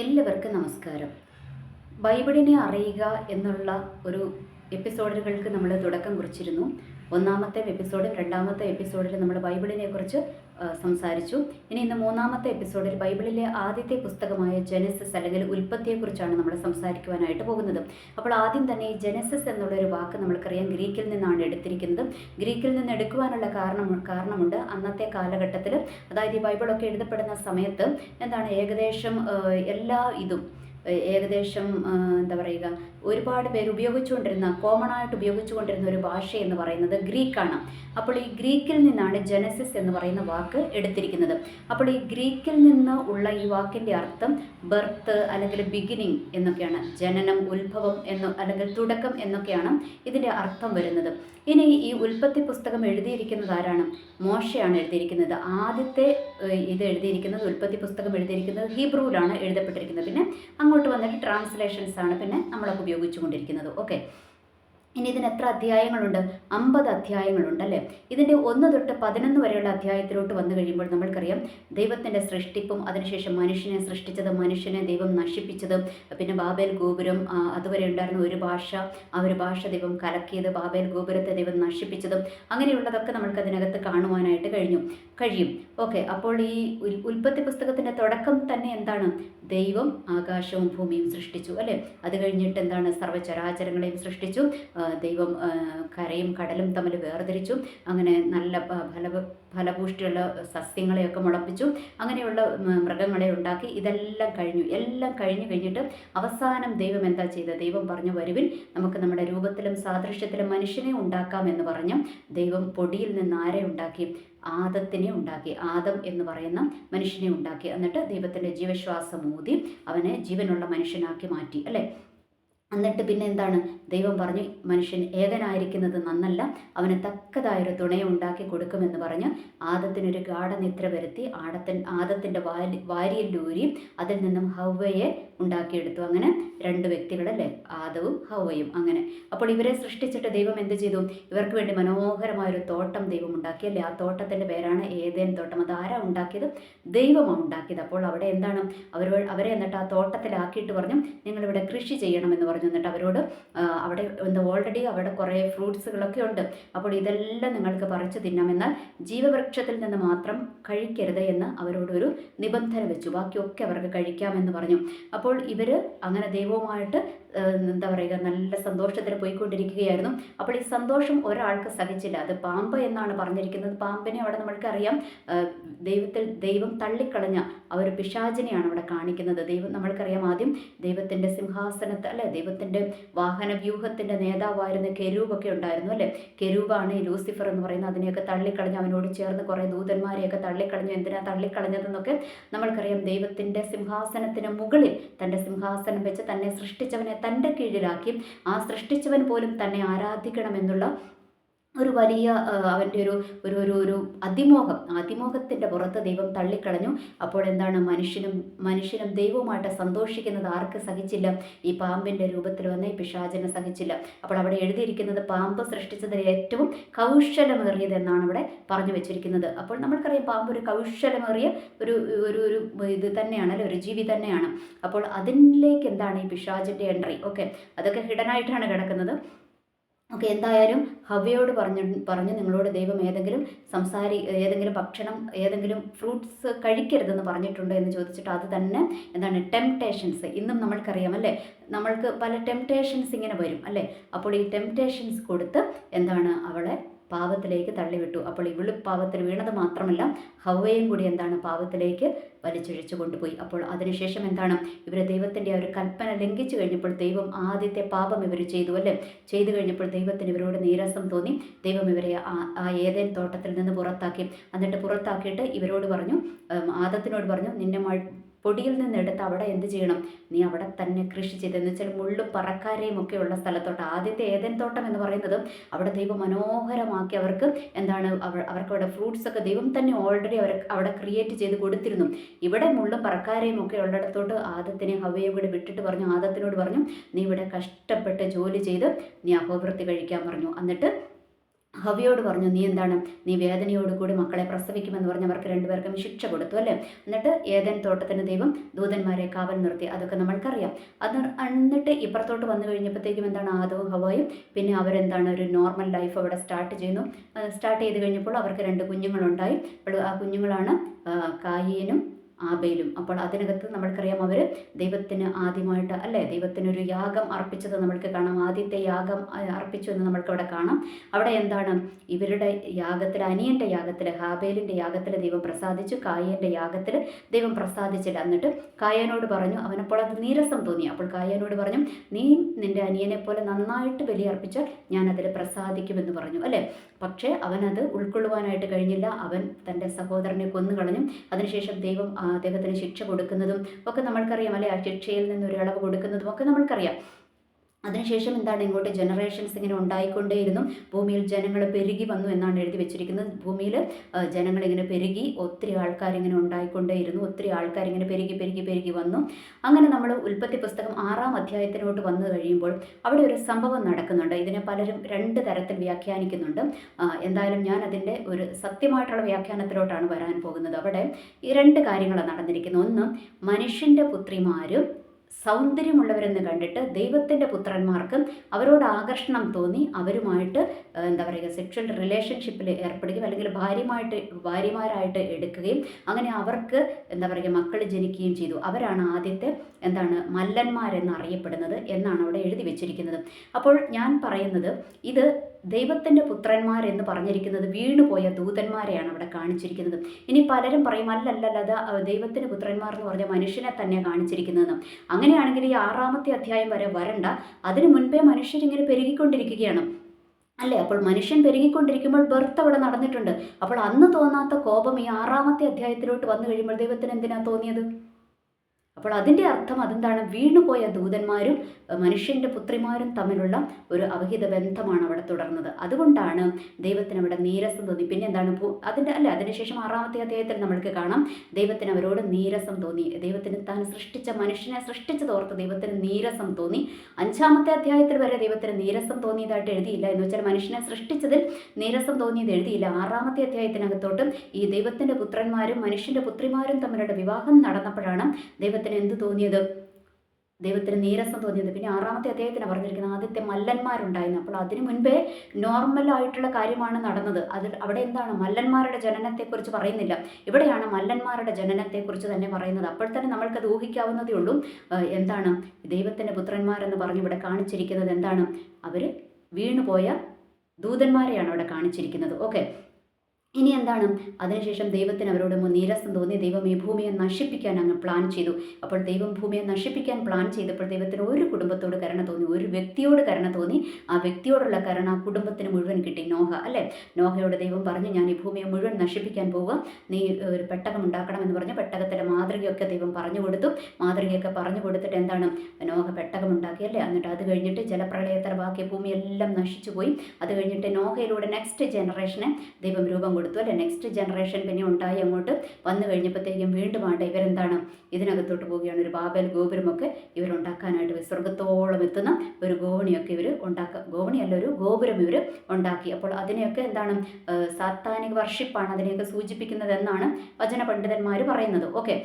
എല്ലാവർക്കും നമസ്കാരം. ബൈബിളിനെ അറിയുക എന്നുള്ള ഒരു എപ്പിസോഡുകൾക്ക് നമ്മൾ തുടക്കം കുറിച്ചിരുന്നു. ഒന്നാമത്തെ എപ്പിസോഡും രണ്ടാമത്തെ എപ്പിസോഡിൽ നമ്മൾ ബൈബിളിനെ കുറിച്ച് സംസാരിച്ചു. ഇനി ഇന്ന് മൂന്നാമത്തെ എപ്പിസോഡിൽ ബൈബിളിലെ ആദ്യത്തെ പുസ്തകമായ ജനസസ് അല്ലെങ്കിൽ ഉൽപ്പത്തിയെക്കുറിച്ചാണ് നമ്മൾ സംസാരിക്കുവാനായിട്ട് പോകുന്നത്. അപ്പോൾ ആദ്യം തന്നെ ഈ ജനസസ് എന്നുള്ളൊരു വാക്ക് നമ്മൾക്കറിയാം. ഗ്രീക്കിൽ നിന്നാണ് എടുത്തിരിക്കുന്നത്. ഗ്രീക്കിൽ നിന്ന് എടുക്കുവാനുള്ള കാരണം കാരണമുണ്ട് അന്നത്തെ കാലഘട്ടത്തിൽ. അതായത് ഈ ബൈബിളൊക്കെ എഴുതപ്പെടുന്ന സമയത്ത് എന്താണ് ഏകദേശം എല്ലാ ഇതും ഏകദേശം എന്താ പറയുക ഒരുപാട് പേര് ഉപയോഗിച്ചുകൊണ്ടിരുന്ന കോമൺ ആയിട്ട് ഉപയോഗിച്ചുകൊണ്ടിരുന്ന ഒരു ഭാഷ എന്ന് പറയുന്നത് ഗ്രീക്കാണ്. അപ്പോൾ ഈ ഗ്രീക്കിൽ നിന്നാണ് ജനസിസ് എന്ന് പറയുന്ന വാക്ക് എടുത്തിരിക്കുന്നത്. അപ്പോൾ ഈ ഗ്രീക്കിൽ നിന്ന് ഉള്ള ഈ വാക്കിന്റെ അർത്ഥം ബർത്ത് അല്ലെങ്കിൽ ബിഗിനിങ് എന്നൊക്കെയാണ് ജനനം ഉത്ഭവം എന്ന് അല്ലെങ്കിൽ തുടക്കം എന്നൊക്കെയാണ് ഇതിന്റെ അർത്ഥം വരുന്നത്. ഇനി ഈ ഉൽപ്പത്തി പുസ്തകം എഴുതിയിരിക്കുന്നത് ആരാണ്? മോശയാണ് എഴുതിയിരിക്കുന്നത്. ആദ്യത്തെ ഇത് എഴുതിയിരിക്കുന്നത് ഉൽപ്പത്തി പുസ്തകം എഴുതിയിരിക്കുന്നത് ഹീബ്രുവിലാണ് എഴുതപ്പെട്ടിരിക്കുന്നത്. പിന്നെ അങ്ങോട്ട് വന്നിട്ട് ട്രാൻസ്ലേഷൻസ് ആണ്. പിന്നെ നമ്മളൊക്കെ ഉപയോഗിച്ചുകൊണ്ടിരിക്കുന്നത്. ഓക്കെ ഇനി ഇതിന് എത്ര അധ്യായങ്ങളുണ്ട്? അമ്പത് അധ്യായങ്ങളുണ്ട് അല്ലേ? ഇതിന്റെ ഒന്ന് തൊട്ട് പതിനൊന്ന് വരെയുള്ള അധ്യായത്തിലോട്ട് വന്നു കഴിയുമ്പോൾ നമ്മൾക്കറിയാം ദൈവത്തിന്റെ സൃഷ്ടിപ്പും അതിനുശേഷം മനുഷ്യനെ സൃഷ്ടിച്ചത് മനുഷ്യനെ ദൈവം നശിപ്പിച്ചത്. പിന്നെ ബാബേൽ ഗോപുരം അതുവരെ ഉണ്ടായിരുന്ന ഒരു ഭാഷ ആ ഒരു ഭാഷ ദൈവം കലക്കിയത് ബാബേൽ ഗോപുരത്തെ ദൈവം നശിപ്പിച്ചതും അങ്ങനെയുള്ളതൊക്കെ നമ്മൾക്ക് അതിനകത്ത് കാണുവാനായിട്ട് കഴിഞ്ഞു കഴിയും. ഓക്കെ അപ്പോൾ ഈ ഉൽ ഉൽപ്പത്തി പുസ്തകത്തിന്റെ തുടക്കം തന്നെ എന്താണ്? ദൈവം ആകാശവും ഭൂമിയും സൃഷ്ടിച്ചു അല്ലേ? അത് കഴിഞ്ഞിട്ട് എന്താണ്? സർവചരാചരങ്ങളെയും സൃഷ്ടിച്ചു. ദൈവം കരയും കടലും തമ്മിൽ വേർതിരിച്ചു. അങ്ങനെ നല്ല ഫല ഫലപുഷ്ടിയുള്ള സസ്യങ്ങളെയൊക്കെ മുളപ്പിച്ചു. അങ്ങനെയുള്ള മൃഗങ്ങളെ ഉണ്ടാക്കി. ഇതെല്ലാം കഴിഞ്ഞു. എല്ലാം കഴിഞ്ഞു കഴിഞ്ഞിട്ട് അവസാനം ദൈവം എന്താ ചെയ്തത്? ദൈവം പറഞ്ഞു വരുവിൻ നമുക്ക് നമ്മുടെ രൂപത്തിലും സാദൃശ്യത്തിലും മനുഷ്യനെ ഉണ്ടാക്കാം എന്ന് പറഞ്ഞ് ദൈവം പൊടിയിൽ നിന്ന് ആരെ ഉണ്ടാക്കി? ആദത്തിനെ ഉണ്ടാക്കി. ആദം എന്ന് പറയുന്ന മനുഷ്യനെ ഉണ്ടാക്കി. എന്നിട്ട് ദൈവത്തിന്റെ ജീവശ്വാസം ഊതി അവനെ ജീവനുള്ള മനുഷ്യനാക്കി മാറ്റി. അല്ലേ? എന്നിട്ട് പിന്നെ എന്താണ്? ദൈവം പറഞ്ഞു മനുഷ്യൻ ഏകനായിരിക്കുന്നത് നന്നല്ല അവന് തക്കതായൊരു തുണയെ ഉണ്ടാക്കി കൊടുക്കുമെന്ന് പറഞ്ഞ് ആദത്തിനൊരു ഗാഠനിദ്ര വരുത്തി ആടത്തിൻ ആദത്തിന്റെ വാരി വാരിയല്ലൂരി അതിൽ നിന്നും ഹൗവയെ ഉണ്ടാക്കിയെടുത്തു. അങ്ങനെ രണ്ട് വ്യക്തികളല്ലേ ആദവും ഹൗവയും അങ്ങനെ. അപ്പോൾ ഇവരെ സൃഷ്ടിച്ചിട്ട് ദൈവം എന്ത് ചെയ്തു? ഇവർക്ക് വേണ്ടി മനോഹരമായ ഒരു തോട്ടം ദൈവം ഉണ്ടാക്കി. അല്ലേ? ആ തോട്ടത്തിന്റെ പേരാണ് ഏതേൻ തോട്ടം. അത് ആരാ ഉണ്ടാക്കിയത്? ദൈവമാണ് ഉണ്ടാക്കിയത്. അപ്പോൾ അവിടെ എന്താണ്? അവർ അവരെ എന്നിട്ട് ആ തോട്ടത്തിലാക്കിയിട്ട് പറഞ്ഞു നിങ്ങളിവിടെ കൃഷി ചെയ്യണമെന്ന് പറഞ്ഞു. എന്നിട്ട് അവരോട് അവിടെ എന്താ ഓൾറെഡി അവിടെ കുറേ ഫ്രൂട്ട്സുകളൊക്കെ ഉണ്ട്. അപ്പോൾ ഇതെല്ലാം നിങ്ങൾക്ക് പറിച്ചു തിന്നാമെന്നാൽ ജീവവൃക്ഷത്തിൽ നിന്ന് മാത്രം കഴിക്കരുത് എന്ന് അവരോടൊരു നിബന്ധന വെച്ചു. ബാക്കിയൊക്കെ അവർക്ക് കഴിക്കാമെന്ന് പറഞ്ഞു. അപ്പോൾ ഇവർ അങ്ങനെ ദൈവവുമായിട്ട് എന്താ പറയുക നല്ല സന്തോഷത്തിൽ പോയിക്കൊണ്ടിരിക്കുകയായിരുന്നു. അപ്പോൾ ഈ സന്തോഷം ഒരാൾക്ക് സഹിച്ചില്ല. അത് പാമ്പ് എന്നാണ് പറഞ്ഞിരിക്കുന്നത്. പാമ്പിനെ അവിടെ നമ്മൾക്കറിയാം. ദൈവത്തിൽ ദൈവം തള്ളിക്കളഞ്ഞ ആ ഒരു പിശാചിനെയാണ് അവിടെ കാണിക്കുന്നത്. ദൈവം നമ്മൾക്കറിയാം ആദ്യം ദൈവത്തിന്റെ സിംഹാസനത്തെ അല്ലെ ദൈവത്തിന്റെ വാഹന വ്യൂഹത്തിന്റെ നേതാവായിരുന്ന കെരൂബൊക്കെ ഉണ്ടായിരുന്നു അല്ലേ? കെരൂബാണ് ഈ ലൂസിഫർ എന്ന് പറയുന്നത്. അതിനെയൊക്കെ തള്ളിക്കളഞ്ഞ് അവനോട് ചേർന്ന് കുറേ ദൂതന്മാരെയൊക്കെ തള്ളിക്കളഞ്ഞു എന്തിനാ തള്ളിക്കളഞ്ഞതെന്നൊക്കെ നമ്മൾക്കറിയാം. ദൈവത്തിന്റെ സിംഹാസനത്തിന് മുകളിൽ തന്റെ സിംഹാസനം വെച്ച് തന്നെ സൃഷ്ടിച്ചവനെ തന്റെ കീഴിലാക്കി. ആ സൃഷ്ടിച്ചവൻ പോലും തന്നെ ആരാധിക്കണമെന്നുള്ള ഒരു വലിയ അവന്റെ ഒരു ഒരു ഒരു ഒരു അതിമോഹം അതിമോഹത്തിന്റെ പുറത്ത് ദൈവം തള്ളിക്കളഞ്ഞു. അപ്പോൾ എന്താണ് മനുഷ്യനും മനുഷ്യനും ദൈവവുമായിട്ട് സന്തോഷിക്കുന്നത്? ആർക്ക് സഹിച്ചില്ല? ഈ പാമ്പിന്റെ രൂപത്തിൽ വന്ന ഈ പിശാചന സഹിച്ചില്ല. അപ്പോൾ അവിടെ എഴുതിയിരിക്കുന്നത് പാമ്പ് സൃഷ്ടിച്ചതിൽ ഏറ്റവും കൗശലമേറിയത് എന്നാണ് ഇവിടെ പറഞ്ഞു വെച്ചിരിക്കുന്നത്. അപ്പോൾ നമ്മൾക്കറിയാം പാമ്പ് ഒരു കൗശലമേറിയ ഒരു ഒരു ഒരു ഇത് തന്നെയാണ് അല്ലെ? ഒരു ജീവി തന്നെയാണ്. അപ്പോൾ അതിലേക്ക് എന്താണ് ഈ പിശാചിന്റെ എൻട്രി? ഓക്കെ. അതൊക്കെ ഹിഡനായിട്ടാണ് കിടക്കുന്നത്. ഓക്കെ എന്തായാലും ഹവയോട് പറഞ്ഞു പറഞ്ഞു നിങ്ങളോട് ദൈവം ഏതെങ്കിലും സംസാരി ഏതെങ്കിലും ഭക്ഷണം ഏതെങ്കിലും ഫ്രൂട്ട്സ് കഴിക്കരുതെന്ന് പറഞ്ഞിട്ടുണ്ട് എന്ന് ചോദിച്ചിട്ട് അത് തന്നെ എന്താണ് ടെംപ്ടേഷൻസ് ഇന്നും നമ്മൾക്കറിയാം അല്ലേ? നമ്മൾക്ക് പല ടെംപ്ടേഷൻസ് ഇങ്ങനെ വരും അല്ലേ? അപ്പോൾ ഈ ടെംപ്ടേഷൻസ് കൊടുത്ത് എന്താണ് അവളെ പാപത്തിലേക്ക് തള്ളിവിട്ടു. അപ്പോൾ ഇവൾ പാപത്തിൽ വീണത് മാത്രമല്ല ഹവയും കൂടി എന്താണ് പാപത്തിലേക്ക് വലിച്ചിഴച്ചു കൊണ്ടുപോയി. അപ്പോൾ അതിനുശേഷം എന്താണ്? ഇവർ ദൈവത്തിന്റെ ഒരു കൽപ്പന ലംഘിച്ചു കഴിഞ്ഞപ്പോൾ ദൈവം ആദ്യത്തെ പാപം ഇവർ ചെയ്തു അല്ലേ? ചെയ്തു കഴിഞ്ഞപ്പോൾ ദൈവത്തിന് ഇവരോട് നീരസം തോന്നി. ദൈവം ഇവരെ ആ- ഏതേ തോട്ടത്തിൽ നിന്ന് പുറത്താക്കി. എന്നിട്ട് പുറത്താക്കിയിട്ട് ഇവരോട് പറഞ്ഞു ആദത്തിനോട് പറഞ്ഞു നിന്നെ പൊടിയിൽ നിന്നെടുത്ത് അവിടെ എന്ത് ചെയ്യണം? നീ അവിടെ തന്നെ കൃഷി ചെയ്ത്. എന്ന് വെച്ചാൽ മുള്ളും പറക്കാരയും ഒക്കെ ഉള്ള സ്ഥലത്തോട്ട്. ആദ്യത്തെ ഏതൻ തോട്ടം എന്ന് പറയുന്നത് അവിടെ ദൈവം മനോഹരമാക്കി അവർക്ക് എന്താണ് അവർ അവർക്ക് അവിടെ ഫ്രൂട്ട്സ് ഒക്കെ ദൈവം തന്നെ ഓൾറെഡി അവർ അവിടെ ക്രിയേറ്റ് ചെയ്ത് കൊടുത്തിരുന്നു. ഇവിടെ മുള്ളും പറക്കാരയും ഒക്കെ ഉള്ളിടത്തോട്ട് ആദത്തിനെ ഹവയെ കൂടെ വിട്ടിട്ട് പറഞ്ഞു ആദത്തിനോട് പറഞ്ഞു നീ ഇവിടെ കഷ്ടപ്പെട്ട് ജോലി ചെയ്ത് നീ അപവൃത്തി കഴിക്കാൻ പറഞ്ഞു. എന്നിട്ട് ഹവിയോട് പറഞ്ഞു നീ എന്താണ്? നീ വേദനയോട് കൂടി മക്കളെ പ്രസവിക്കുമെന്ന് പറഞ്ഞ് അവർക്ക് രണ്ടുപേർക്കും ശിക്ഷ കൊടുത്തു അല്ലേ? എന്നിട്ട് ഏതൻ തോട്ടത്തിന് ദൈവം ദൂതന്മാരെ കാവൽ നിർത്തി. അതൊക്കെ നമ്മൾക്കറിയാം. അത് എന്നിട്ട് ഇപ്പുറത്തോട്ട് വന്നു കഴിഞ്ഞപ്പോഴത്തേക്കും എന്താണ്? ആദവും ഹവയും പിന്നെ അവരെന്താണ്? ഒരു നോർമൽ ലൈഫ് അവിടെ സ്റ്റാർട്ട് ചെയ്യുന്നു. സ്റ്റാർട്ട് ചെയ്ത് കഴിഞ്ഞപ്പോൾ അവർക്ക് രണ്ട് കുഞ്ഞുങ്ങളുണ്ടായി. അപ്പോൾ ആ കുഞ്ഞുങ്ങളാണ് കായീനും ആബേലും. അപ്പോൾ അതിനകത്ത് നമ്മൾക്കറിയാം അവർ ദൈവത്തിന് ആദ്യമായിട്ട് അല്ലേ? ദൈവത്തിനൊരു യാഗം അർപ്പിച്ചത് നമ്മൾക്ക് കാണാം. ആദ്യത്തെ യാഗം അർപ്പിച്ചു എന്ന് നമ്മൾക്ക് അവിടെ കാണാം. അവിടെ എന്താണ്? ഇവരുടെ യാഗത്തിൽ അനിയന്റെ യാഗത്തിൽ ഹാബേലിന്റെ യാഗത്തിൽ ദൈവം പ്രസാദിച്ചു. കായേന്റെ യാഗത്തിൽ ദൈവം പ്രസാദിച്ചില്ല. എന്നിട്ട് കായനോട് പറഞ്ഞു അവനപ്പോൾ അത് നീരസം തോന്നി. അപ്പോൾ കായനോട് പറഞ്ഞു നീ നിന്റെ അനിയനെ പോലെ നന്നായിട്ട് ബലിയർപ്പിച്ചാൽ ഞാൻ അതിൽ പ്രസാദിക്കുമെന്ന് പറഞ്ഞു. അല്ലേ? പക്ഷേ അവനത് ഉൾക്കൊള്ളുവാനായിട്ട് കഴിഞ്ഞില്ല. അവൻ തന്റെ സഹോദരനെ കൊന്നുകളഞ്ഞു അതിനുശേഷം ദൈവം അദ്ദേഹത്തിന് ശിക്ഷ കൊടുക്കുന്നതും ഒക്കെ നമ്മൾക്കറിയാം അല്ലെ? ആ ശിക്ഷയിൽ നിന്ന് ഒരു ഇളവ് കൊടുക്കുന്നതും ഒക്കെ നമ്മൾക്കറിയാം. അതിനുശേഷം എന്താണ് ഇങ്ങോട്ട് ജനറേഷൻസ് ഇങ്ങനെ ഉണ്ടായിക്കൊണ്ടേയിരുന്നു. ഭൂമിയിൽ ജനങ്ങൾ പെരുകി വന്നു എന്നാണ് എഴുതി വെച്ചിരിക്കുന്നത്. ഭൂമിയിൽ ജനങ്ങൾ ഇങ്ങനെ പെരുകി ഒത്തിരി ആൾക്കാരിങ്ങനെ ഉണ്ടായിക്കൊണ്ടേയിരുന്നു. ഒത്തിരി ആൾക്കാരിങ്ങനെ പെരുകി പെരുകി പെരുകി വന്നു. അങ്ങനെ നമ്മൾ ഉൽപ്പത്തി പുസ്തകം ആറാം അധ്യായത്തിലോട്ട് വന്നു കഴിയുമ്പോൾ അവിടെ ഒരു സംഭവം നടക്കുന്നുണ്ട്. ഇതിനെ പലരും രണ്ട് തരത്തിൽ വ്യാഖ്യാനിക്കുന്നുണ്ട്. എന്തായാലും ഞാൻ അതിന്റെ ഒരു സത്യമായിട്ടുള്ള വ്യാഖ്യാനത്തിലോട്ടാണ് വരാൻ പോകുന്നത്. അവിടെ ഈ രണ്ട് കാര്യങ്ങളാണ് നടന്നിരിക്കുന്നത്. ഒന്ന് മനുഷ്യന്റെ പുത്രിമാരും സൗന്ദര്യമുള്ളവരെന്ന് കണ്ടിട്ട് ദൈവത്തിന്റെ പുത്രന്മാർക്കും അവരോട് ആകർഷണം തോന്നി. അവരുമായിട്ട് എന്താ പറയുക സെക്ഷൽ റിലേഷൻഷിപ്പിൽ ഏർപ്പെടുകയും അല്ലെങ്കിൽ ഭാര്യമായിട്ട് ഭാര്യമാരായിട്ട് എടുക്കുകയും അങ്ങനെ അവർക്ക് എന്താ പറയുക മക്കൾ ജനിക്കുകയും ചെയ്തു. അവരാണ് ആദ്യത്തെ എന്താണ് മല്ലന്മാരെന്ന് അറിയപ്പെടുന്നത് എന്നാണ് അവിടെ എഴുതി വെച്ചിരിക്കുന്നത്. അപ്പോൾ ഞാൻ പറയുന്നത് ഇത് ദൈവത്തിന്റെ പുത്രന്മാർ എന്ന് പറഞ്ഞിരിക്കുന്നത് വീണുപോയ ദൂതന്മാരെയാണ് അവിടെ കാണിച്ചിരിക്കുന്നത്. ഇനി പലരും പറയും അല്ലല്ല അത് ദൈവത്തിന്റെ പുത്രന്മാർ എന്ന് പറഞ്ഞ മനുഷ്യനെ തന്നെ കാണിച്ചിരിക്കുന്നതെന്ന്. അങ്ങനെയാണെങ്കിൽ ഈ ആറാമത്തെ അധ്യായം വരെ വരണ്ട. അതിനു മുൻപേ മനുഷ്യരിങ്ങനെ പെരുകിക്കൊണ്ടിരിക്കുകയാണ്. അല്ലേ? അപ്പോൾ മനുഷ്യൻ പെരുകിക്കൊണ്ടിരിക്കുമ്പോൾ ബർത്ത് അവിടെ നടന്നിട്ടുണ്ട്. അപ്പോൾ അന്ന് തോന്നാത്ത കോപം ഈ ആറാമത്തെ അധ്യായത്തിലോട്ട് വന്നു കഴിയുമ്പോൾ ദൈവത്തിന് എന്തിനാണ് തോന്നിയത്? അപ്പോൾ അതിന്റെ അർത്ഥം അതെന്താണ്? വീണുപോയ ദൂതന്മാരും മനുഷ്യന്റെ പുത്രിമാരും തമ്മിലുള്ള ഒരു അവഹിത ബന്ധമാണ് അവിടെ തുടർന്നത്. അതുകൊണ്ടാണ് ദൈവത്തിന് അവിടെ നീരസം തോന്നി. പിന്നെ എന്താണ്? അതിന്റെ അല്ല അതിനുശേഷം ആറാമത്തെ അധ്യായത്തിൽ നമ്മൾക്ക് കാണാം. ദൈവത്തിന് അവരോട് നീരസം തോന്നി. ദൈവത്തിന് താൻ സൃഷ്ടിച്ച മനുഷ്യനെ സൃഷ്ടിച്ചതോർത്ത് ദൈവത്തിന് നീരസം തോന്നി. അഞ്ചാമത്തെ അധ്യായത്തിൽ വരെ ദൈവത്തിന് നീരസം തോന്നിയതായിട്ട് എഴുതിയില്ല. എന്ന് വെച്ചാൽ മനുഷ്യനെ സൃഷ്ടിച്ചതിൽ നീരസം തോന്നിയത് എഴുതിയില്ല. ആറാമത്തെ അധ്യായത്തിനകത്തോട്ടും ഈ ദൈവത്തിന്റെ പുത്രന്മാരും മനുഷ്യന്റെ പുത്രിമാരും തമ്മിലുള്ള വിവാഹം നടന്നപ്പോഴാണ് ദൈവത്തിന് എന്ത് തോന്നിയത്? ദൈവത്തിന് നീരസം തോന്നിയത്. പിന്നെ ആറാമത്തെ അദ്ദേഹത്തിന് പറഞ്ഞിരിക്കുന്നത് ആദ്യത്തെ മല്ലന്മാരുണ്ടായിരുന്നു. അപ്പോൾ അതിനു മുൻപേ നോർമൽ ആയിട്ടുള്ള കാര്യമാണ് നടന്നത്. അതിൽ അവിടെ എന്താണ്? മല്ലന്മാരുടെ ജനനത്തെക്കുറിച്ച് പറയുന്നില്ല. ഇവിടെയാണ് മല്ലന്മാരുടെ ജനനത്തെക്കുറിച്ച് തന്നെ പറയുന്നത്. അപ്പോൾ തന്നെ നമ്മൾക്കത് ഊഹിക്കാവുന്നതേ ഉള്ളൂ. എന്താണ്? ദൈവത്തിന്റെ പുത്രന്മാരെന്ന് പറഞ്ഞ് ഇവിടെ കാണിച്ചിരിക്കുന്നത് എന്താണ്? അവർ വീണുപോയ ദൂതന്മാരെയാണ് അവിടെ കാണിച്ചിരിക്കുന്നത്. ഓക്കെ. ഇനി എന്താണ്? അതിനുശേഷം ദൈവത്തിന് അവരോട് നീരസം തോന്നി ദൈവം ഈ ഭൂമിയെ നശിപ്പിക്കാൻ അങ്ങ് പ്ലാൻ ചെയ്തു. അപ്പോൾ ദൈവം ഭൂമിയെ നശിപ്പിക്കാൻ പ്ലാൻ ചെയ്തപ്പോൾ ദൈവത്തിന് ഒരു കുടുംബത്തോട് കരുണ തോന്നി. ഒരു വ്യക്തിയോട് കരുണ തോന്നി. ആ വ്യക്തിയോടുള്ള കരുണ കുടുംബത്തിന് മുഴുവൻ കിട്ടി. നോഹ അല്ലേ? നോഹയോട് ദൈവം പറഞ്ഞു ഞാൻ ഈ ഭൂമിയെ മുഴുവൻ നശിപ്പിക്കാൻ പോവുക. നീ ഒരു പെട്ടകം ഉണ്ടാക്കണമെന്ന് പറഞ്ഞു പെട്ടകത്തിന്റെ മാതൃകയൊക്കെ ദൈവം പറഞ്ഞു കൊടുത്തു. മാതൃകയൊക്കെ പറഞ്ഞു കൊടുത്തിട്ട് എന്താണ്? നോഹ പെട്ടകം ഉണ്ടാക്കി അല്ലേ? എന്നിട്ട് അത് കഴിഞ്ഞിട്ട് ജലപ്രളയത്തിൽ ബാക്കി ഭൂമിയെല്ലാം നശിച്ചു പോയി അത് കഴിഞ്ഞിട്ട് നോഹയിലൂടെ നെക്സ്റ്റ് ജനറേഷനെ ദൈവം രൂപം കൊടുത്തു. അല്ലെ? നെക്സ്റ്റ് ജനറേഷൻ പിന്നെ ഉണ്ടായി അങ്ങോട്ട് വന്നു കഴിഞ്ഞപ്പോഴത്തേക്കും വീണ്ടും ആണ്ട് ഇവരെന്താണ്? ഇതിനകത്തോട്ട് പോവുകയാണ്. ഒരു ബാബൽ ഗോപുരമൊക്കെ ഇവരുണ്ടാക്കാനായിട്ട്. സ്വർഗത്തോളം എത്തുന്ന ഒരു ഗോവണിയൊക്കെ ഇവർ ഉണ്ടാക്കുക ഗോവണിയല്ല ഒരു ഗോപുരം ഇവർ ഉണ്ടാക്കി. അപ്പോൾ അതിനെയൊക്കെ എന്താണ്? സാത്താനിക വർഷിപ്പാണ് അതിനെയൊക്കെ സൂചിപ്പിക്കുന്നത് എന്നാണ് വചന പണ്ഡിതന്മാർ പറയുന്നത്. ഓക്കെ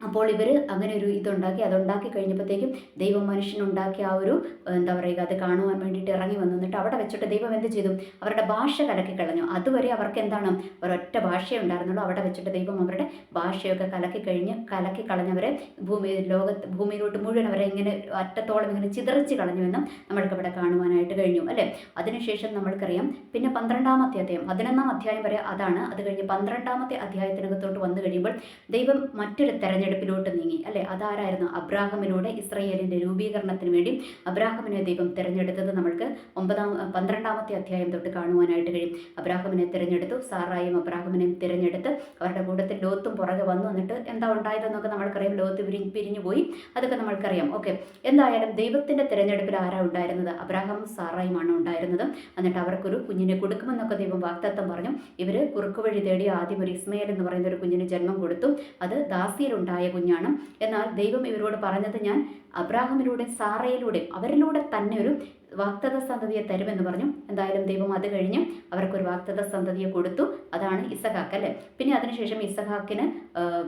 അപ്പോൾ ഇവർ അങ്ങനെ ഒരു ഇതുണ്ടാക്കി അതുണ്ടാക്കി കഴിഞ്ഞപ്പോഴത്തേക്കും ദൈവം മനുഷ്യനുണ്ടാക്കിയ ആ ഒരു എന്താ പറയുക അത് കാണുവാൻ വേണ്ടിയിട്ട് ഇറങ്ങി വന്നു. എന്നിട്ട് അവിടെ വെച്ചിട്ട് ദൈവം എന്ത് ചെയ്തു? അവരുടെ ഭാഷ കലക്കി കളഞ്ഞു. അതുവരെ അവർക്ക് എന്താണ്? ഒരൊറ്റ ഭാഷയേ ഉണ്ടായിരുന്നുള്ളൂ. അവിടെ വെച്ചിട്ട് ദൈവം അവരുടെ ഭാഷയൊക്കെ കലക്കി കഴിഞ്ഞ് കലക്കി കളഞ്ഞവരെ ഭൂമി ലോകത്ത് ഭൂമിയിലോട്ട് മുഴുവൻ അവരെ ഇങ്ങനെ അറ്റത്തോളം ഇങ്ങനെ ചിതറിച്ച് കളഞ്ഞുവെന്നും നമ്മൾക്ക് ഇവിടെ കാണുവാനായിട്ട് കഴിഞ്ഞു അല്ലേ? അതിനുശേഷം നമ്മൾക്കറിയാം പിന്നെ പന്ത്രണ്ടാമത്തെ അധ്യായം പതിനൊന്നാം അധ്യായം വരെ അതാണ്. അത് കഴിഞ്ഞ് പന്ത്രണ്ടാമത്തെ അധ്യായത്തിനകത്തോട്ട് വന്നു കഴിയുമ്പോൾ ദൈവം മറ്റൊരു തെരഞ്ഞെടുപ്പിലോട്ട് നീങ്ങി. അല്ലെ? അതാരായിരുന്നു അബ്രാഹമിലൂടെ ഇസ്രയേലിന്റെ രൂപീകരണത്തിന് വേണ്ടി അബ്രാഹമിനെ ദൈവം തിരഞ്ഞെടുത്തത് നമ്മൾക്ക് ഒമ്പതാം പന്ത്രണ്ടാമത്തെ അധ്യായം തൊട്ട് കാണുവാനായിട്ട് കഴിയും. അബ്രാഹമിനെ തിരഞ്ഞെടുത്തു. സാറായും അബ്രാഹമിനെയും തിരഞ്ഞെടുത്ത് അവരുടെ കൂട്ടത്തിൽ ലോത്തും പുറകെ വന്നു. എന്നിട്ട് എന്താ ഉണ്ടായതെന്നൊക്കെ നമ്മൾക്കറിയാം. ലോത്ത് പിരി പിരിഞ്ഞു പോയി. അതൊക്കെ നമ്മൾക്കറിയാം. ഓക്കെ. എന്തായാലും ദൈവത്തിന്റെ തിരഞ്ഞെടുപ്പിൽ ആരാ ഉണ്ടായിരുന്നത്? അബ്രാഹം സാറായുമാണ് ഉണ്ടായിരുന്നത്. എന്നിട്ട് അവർക്കൊരു കുഞ്ഞിനെ കൊടുക്കുമെന്നൊക്കെ ദൈവം വാക്തത്വം പറഞ്ഞു. ഇവർ കുറുക്കുവഴി തേടി ആദ്യം ഒരു ഇസ്മയിൽ എന്ന് പറയുന്ന ഒരു കുഞ്ഞിന് ജന്മം കൊടുത്തു. അത് ദാസിയിൽ ഉണ്ടായ കുഞ്ഞാണ്. എന്നാൽ ദൈവം ഇവരോട് പറഞ്ഞത് ഞാൻ അബ്രാഹമിലൂടെ സാറയിലൂടെ അവരിലൂടെ തന്നെ ഒരു വാക്തത സന്തതിയെ തരുമെന്ന് പറഞ്ഞു. എന്തായാലും ദൈവം അത് കഴിഞ്ഞ് അവർക്കൊരു വാക്തത സന്തതിയെ കൊടുത്തു. അതാണ് ഇസഹാക്ക് അല്ലേ? പിന്നെ അതിനുശേഷം ഇസഹാക്കിന്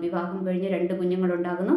വിവാഹം കഴിഞ്ഞ് രണ്ട് കുഞ്ഞുങ്ങളുണ്ടാകുന്നു.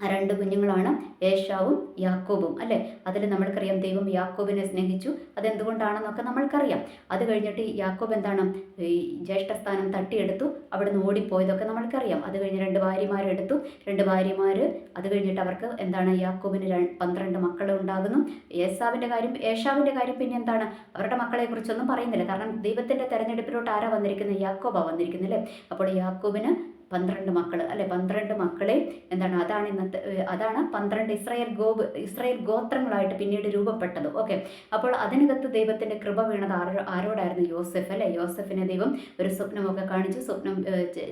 ആ രണ്ട് കുഞ്ഞുങ്ങളാണ് ഏഷാവും യാക്കോബും അല്ലേ? അതിൽ നമ്മൾക്കറിയാം ദൈവം യാക്കോബിനെ സ്നേഹിച്ചു. അതെന്തുകൊണ്ടാണെന്നൊക്കെ നമ്മൾക്കറിയാം. അത് കഴിഞ്ഞിട്ട് യാക്കോബ് എന്താണ്? ഈ ജ്യേഷ്ഠസ്ഥാനം തട്ടിയെടുത്തു. അവിടുന്ന് ഓടിപ്പോയതൊക്കെ നമ്മൾക്കറിയാം. അത് കഴിഞ്ഞ് രണ്ട് ഭാര്യമാരെടുത്തു രണ്ട് ഭാര്യമാർ അത് കഴിഞ്ഞിട്ട് അവർക്ക് എന്താണ്? യാക്കോബിന് പന്ത്രണ്ട് മക്കൾ ഉണ്ടാകുന്നു. ഏസാവിന്റെ കാര്യം ഏഷാവിന്റെ കാര്യം പിന്നെ എന്താണ്? അവരുടെ മക്കളെ കുറിച്ചൊന്നും പറയുന്നില്ല. കാരണം ദൈവത്തിന്റെ തെരഞ്ഞെടുപ്പിലോട്ട് ആരാ വന്നിരിക്കുന്നത് യാക്കോബാണ് വന്നിരിക്കുന്നത് അല്ലേ? അപ്പോൾ യാക്കോബിന് പന്ത്രണ്ട് മക്കൾ അല്ലെ? പന്ത്രണ്ട് മക്കളെ എന്താണ്? അതാണ് ഇന്നത്തെ അതാണ് പന്ത്രണ്ട് ഇസ്രായേൽ ഗോപ് ഇസ്രായേൽ ഗോത്രങ്ങളായിട്ട് പിന്നീട് രൂപപ്പെട്ടത്. ഓക്കെ. അപ്പോൾ അതിനകത്ത് ദൈവത്തിന്റെ കൃപ വീണത് ആരോ ആരോടായിരുന്നു? യോസഫ് അല്ലെ? യോസഫിനെ ദൈവം ഒരു സ്വപ്നമൊക്കെ കാണിച്ചു. സ്വപ്നം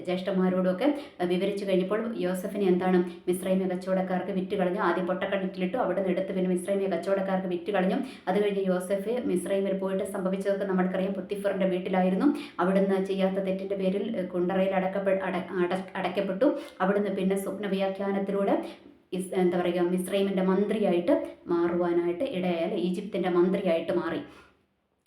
ജ്യേഷ്ഠന്മാരോടൊക്കെ വിവരിച്ചു കഴിഞ്ഞപ്പോൾ യോസഫിനെ എന്താണ്? മിശ്രൈമ്യ കച്ചവടക്കാർക്ക് വിറ്റ് കളഞ്ഞു. ആദ്യം പൊട്ടക്കണ്ണിട്ടിലിട്ടു അവിടെ നിന്ന് എടുത്ത് പിന്നെ മിശ്രൈമ്യ കച്ചവടക്കാർക്ക് വിറ്റ് കളഞ്ഞു. അത് കഴിഞ്ഞ് യോസഫ് മിശ്രൈമിൽ പോയിട്ട് സംഭവിച്ചതൊക്കെ നമ്മൾക്കറിയാം. പുത്തിഫറിന്റെ വീട്ടിലായിരുന്നു. അവിടുന്ന് ചെയ്യാത്ത തെറ്റിന്റെ പേരിൽ കുണ്ടറയിൽ അടക്കപ്പെ അട അടയ്ക്കപ്പെട്ടു. അവിടുന്ന് പിന്നെ സ്വപ്ന വ്യാഖ്യാനത്തിലൂടെ എന്താ പറയുക മിസ്രൈമിന്റെ മന്ത്രിയായിട്ട് മാറുവാനായിട്ട് ഇടയായാൽ ഈജിപ്തിന്റെ മന്ത്രിയായിട്ട് മാറി.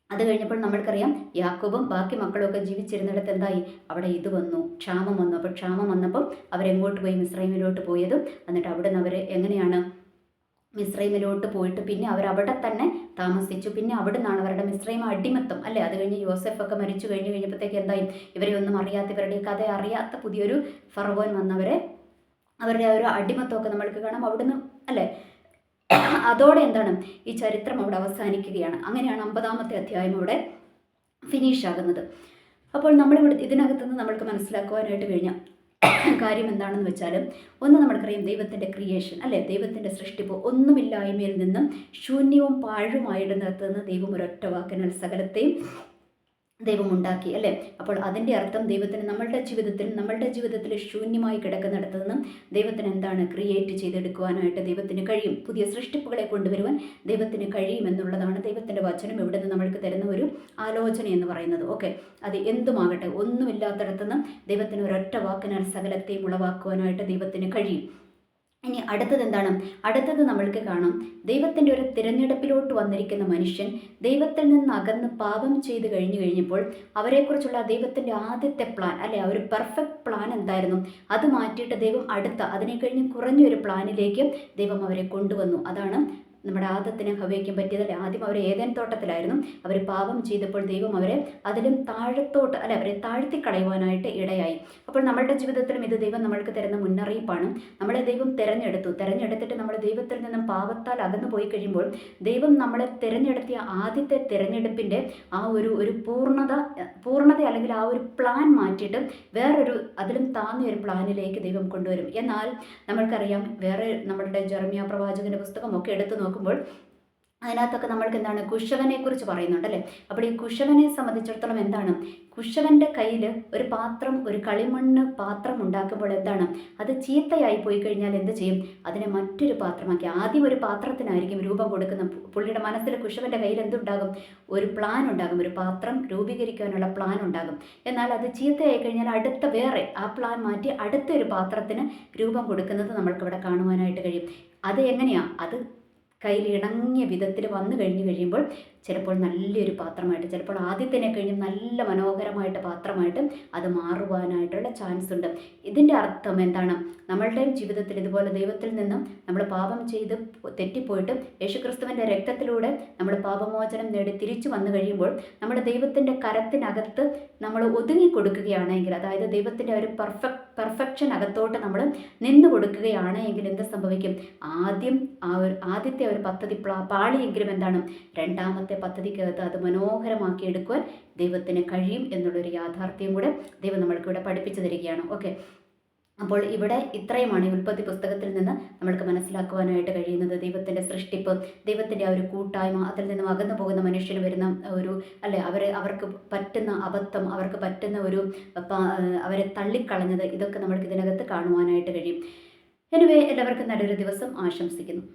അത് കഴിഞ്ഞപ്പോൾ നമ്മൾക്കറിയാം യാക്കോബും ബാക്കി മക്കളും ഒക്കെ ജീവിച്ചിരുന്നിടത്ത് എന്തായി? അവിടെ ഇത് വന്നു ക്ഷാമം വന്നു. അപ്പോൾ ക്ഷാമം വന്നപ്പോൾ അവരെങ്ങോട്ട് പോയി? മിസ്രൈമിലോട്ട് പോയതും എന്നിട്ട് അവിടെ നിന്ന് അവർ എങ്ങനെയാണ് മിസ്രൈമിലോട്ട് പോയിട്ട് പിന്നെ അവർ അവിടെ തന്നെ താമസിച്ചു. പിന്നെ അവിടെ നിന്നാണ് അവരുടെ മിശ്രൈമ അടിമത്തം അല്ലേ? അത് കഴിഞ്ഞ് യോസെഫ് ഒക്കെ മരിച്ചു കഴിഞ്ഞ് കഴിഞ്ഞപ്പോഴത്തേക്ക് എന്തായി? ഇവരെ ഒന്നും അറിയാത്ത ഇവരുടെ കഥ അറിയാത്ത പുതിയൊരു ഫറവോൻ വന്നവരെ അവരുടെ ആ ഒരു അടിമത്തമൊക്കെ നമ്മൾക്ക് കാണാം. അവിടുന്ന് അല്ലേ? അതോടെ എന്താണ്? ഈ ചരിത്രം അവിടെ അവസാനിക്കുകയാണ്. അങ്ങനെയാണ് അമ്പതാമത്തെ അധ്യായം അവിടെ ഫിനിഷ് ആകുന്നത്. അപ്പോൾ നമ്മളിവിടെ ഇതിനകത്തുനിന്ന് നമ്മൾക്ക് മനസ്സിലാക്കുവാനായിട്ട് കഴിഞ്ഞ കാര്യം എന്താണെന്ന് വെച്ചാൽ ഒന്ന് നമ്മൾക്കറിയാം ദൈവത്തിന്റെ ക്രിയേഷൻ അല്ലേ? ദൈവത്തിന്റെ സൃഷ്ടിപ്പ് ഒന്നുമില്ലായ്മയിൽ നിന്നും ശൂന്യവും പാഴുമായിടുന്നിടത്ത് നിന്ന് ദൈവം ഒരൊറ്റ വാക്കിനാൽ സകലത്തെയും ദൈവം ഉണ്ടാക്കി അല്ലേ? അപ്പോൾ അതിന്റെ അർത്ഥം ദൈവത്തിന് നമ്മളുടെ ജീവിതത്തിൽ നമ്മളുടെ ജീവിതത്തിൽ ശൂന്യമായി കിടക്കുന്നിടത്തു നിന്നും ദൈവത്തിന് എന്താണ് ക്രിയേറ്റ് ചെയ്തെടുക്കുവാനായിട്ട് ദൈവത്തിന് കഴിയും. പുതിയ സൃഷ്ടിപ്പുകളെ കൊണ്ടുവരുവാൻ ദൈവത്തിന് കഴിയും എന്നുള്ളതാണ് ദൈവത്തിന്റെ വചനം ഇവിടെ നിന്ന് നമ്മൾക്ക് തരുന്ന ഒരു ആലോചന എന്ന് പറയുന്നത്. ഓക്കെ. അത് എന്തുമാകട്ടെ ഒന്നുമില്ലാത്തടത്തുനിന്നും ദൈവത്തിന് ഒരൊറ്റ വാക്കിനാൽ സകലത്തെയും ഉളവാക്കുവാനായിട്ട് ദൈവത്തിന് കഴിയും. ഇനി അടുത്തത് എന്താണ്? അടുത്തത് നമ്മൾക്ക് കാണാം. ദൈവത്തിന്റെ ഒരു തിരഞ്ഞെടുപ്പിലോട്ട് വന്നിരിക്കുന്ന മനുഷ്യൻ ദൈവത്തിൽ നിന്ന് അകന്ന് പാപം ചെയ്ത് കഴിഞ്ഞു കഴിഞ്ഞപ്പോൾ അവരെക്കുറിച്ചുള്ള ദൈവത്തിന്റെ ആദ്യത്തെ പ്ലാൻ അല്ലെ ആ ഒരു പെർഫെക്റ്റ് പ്ലാൻ എന്തായിരുന്നു? അത് മാറ്റിയിട്ട് ദൈവം അടുത്ത അതിനെ കഴിഞ്ഞ് കുറഞ്ഞൊരു പ്ലാനിലേക്ക് ദൈവം അവരെ കൊണ്ടുവന്നു. അതാണ് നമ്മുടെ ആദത്തിന് ഹവയ്ക്കും പറ്റിയതല്ല. ആദ്യം അവർ ഏതൻ തോട്ടത്തിലായിരുന്നു. അവർ പാപം ചെയ്തപ്പോൾ ദൈവം അവരെ അതിലും താഴത്തോട്ട് അല്ല അവരെ താഴ്ത്തി കളയുവാനായിട്ട് ഇടയായി. അപ്പോൾ നമ്മളുടെ ജീവിതത്തിലും ഇത് ദൈവം നമ്മൾക്ക് തരുന്ന മുന്നറിയിപ്പാണ്. നമ്മളെ ദൈവം തിരഞ്ഞെടുത്തു. തിരഞ്ഞെടുത്തിട്ട് നമ്മൾ ദൈവത്തിൽ നിന്നും പാപത്താൽ അകന്നു പോയി കഴിയുമ്പോൾ ദൈവം നമ്മളെ തിരഞ്ഞെടുത്തിയ ആദ്യത്തെ തിരഞ്ഞെടുപ്പിന്റെ ആ ഒരു ഒരു പൂർണത പൂർണത അല്ലെങ്കിൽ ആ ഒരു പ്ലാൻ മാറ്റിയിട്ട് വേറൊരു അതിലും താന്ന ഒരു പ്ലാനിലേക്ക് ദൈവം കൊണ്ടുവരും. എന്നാൽ നമ്മൾക്കറിയാം വേറെ നമ്മളുടെ ജർമ്മിയ പ്രവാചകന്റെ പുസ്തകമൊക്കെ എടുത്തു നോക്കുമ്പോൾ അതിനകത്തൊക്കെ നമ്മൾക്ക് എന്താണ് കുശവനെ കുറിച്ച് പറയുന്നുണ്ട് അല്ലേ? അപ്പോൾ ഈ കുശവനെ സംബന്ധിച്ചിടത്തോളം എന്താണ്? കുശവന്റെ കയ്യിൽ ഒരു പാത്രം ഒരു കളിമണ്ണ് പാത്രം ഉണ്ടാക്കുമ്പോൾ എന്താണ്? അത് ചീത്തയായി പോയി കഴിഞ്ഞാൽ എന്ത് ചെയ്യും? അതിനെ മറ്റൊരു പാത്രമാക്കി. ആദ്യം ഒരു പാത്രത്തിനായിരിക്കും രൂപം കൊടുക്കുന്ന പുള്ളിയുടെ മനസ്സിൽ കുശവന്റെ കയ്യിൽ എന്തുണ്ടാകും? ഒരു പ്ലാൻ ഉണ്ടാകും. ഒരു പാത്രം രൂപീകരിക്കാനുള്ള പ്ലാൻ ഉണ്ടാകും. എന്നാൽ അത് ചീത്തയായി കഴിഞ്ഞാൽ അടുത്ത വേറെ ആ പ്ലാൻ മാറ്റി അടുത്ത ഒരു പാത്രത്തിന് രൂപം കൊടുക്കുന്നത് നമ്മൾക്കിവിടെ കാണുവാനായിട്ട് കഴിയും. അത് എങ്ങനെയാണ് അത് കയ്യിൽ ഇണങ്ങിയ വിധത്തിൽ വന്നു കഴിഞ്ഞു കഴിയുമ്പോൾ ചിലപ്പോൾ നല്ലൊരു പാത്രമായിട്ട് ചിലപ്പോൾ ആദ്യത്തിനെ കഴിഞ്ഞ് നല്ല മനോഹരമായിട്ട് പാത്രമായിട്ട് അത് മാറുവാനായിട്ടുള്ള ചാൻസ് ഉണ്ട്. ഇതിന്റെ അർത്ഥം എന്താണ്? നമ്മളുടെയും ജീവിതത്തിൽ ഇതുപോലെ ദൈവത്തിൽ നിന്നും നമ്മൾ പാപം ചെയ്ത് തെറ്റിപ്പോയിട്ട് യേശുക്രിസ്തുവിന്റെ രക്തത്തിലൂടെ നമ്മൾ പാപമോചനം നേടി തിരിച്ചു വന്നു കഴിയുമ്പോൾ നമ്മുടെ ദൈവത്തിന്റെ കരത്തിനകത്ത് നമ്മൾ ഒതുങ്ങി കൊടുക്കുകയാണെങ്കിൽ അതായത് ദൈവത്തിന്റെ ഒരു പെർഫെക്റ്റ് പെർഫെക്ഷൻ അകത്തോട്ട് നമ്മൾ നിന്ന് കൊടുക്കുകയാണ് എങ്കിൽ എന്ത് സംഭവിക്കും? ആദ്യം ആ ഒരു ആദ്യത്തെ ഒരു പദ്ധതി പാളിയെങ്കിലും എന്താണ്? രണ്ടാമത്തെ ഇന്നത്തെ പദ്ധതിക്കകത്ത് അത് മനോഹരമാക്കി എടുക്കുവാൻ ദൈവത്തിന് കഴിയും എന്നുള്ളൊരു യാഥാർത്ഥ്യം കൂടെ ദൈവം നമ്മൾക്ക് ഇവിടെ പഠിപ്പിച്ചു തരികയാണ്. ഓക്കെ. അപ്പോൾ ഇവിടെ ഇത്രയുമാണ് ഉൽപ്പത്തി പുസ്തകത്തിൽ നിന്ന് നമ്മൾക്ക് മനസ്സിലാക്കുവാനായിട്ട് കഴിയുന്നത് ദൈവത്തിന്റെ സൃഷ്ടിപ്പ് ദൈവത്തിന്റെ ആ ഒരു കൂട്ടായ്മ അതിൽ നിന്നും അകന്നു പോകുന്ന മനുഷ്യന് വരുന്ന ഒരു അല്ലെ അവരെ അവർക്ക് പറ്റുന്ന അബദ്ധം അവർക്ക് പറ്റുന്ന ഒരു അവരെ തള്ളിക്കളഞ്ഞത് ഇതൊക്കെ നമ്മൾക്ക് ഇതിനകത്ത് കാണുവാനായിട്ട് കഴിയും. എനിവേ എല്ലാവർക്കും നല്ലൊരു ദിവസം ആശംസിക്കുന്നു.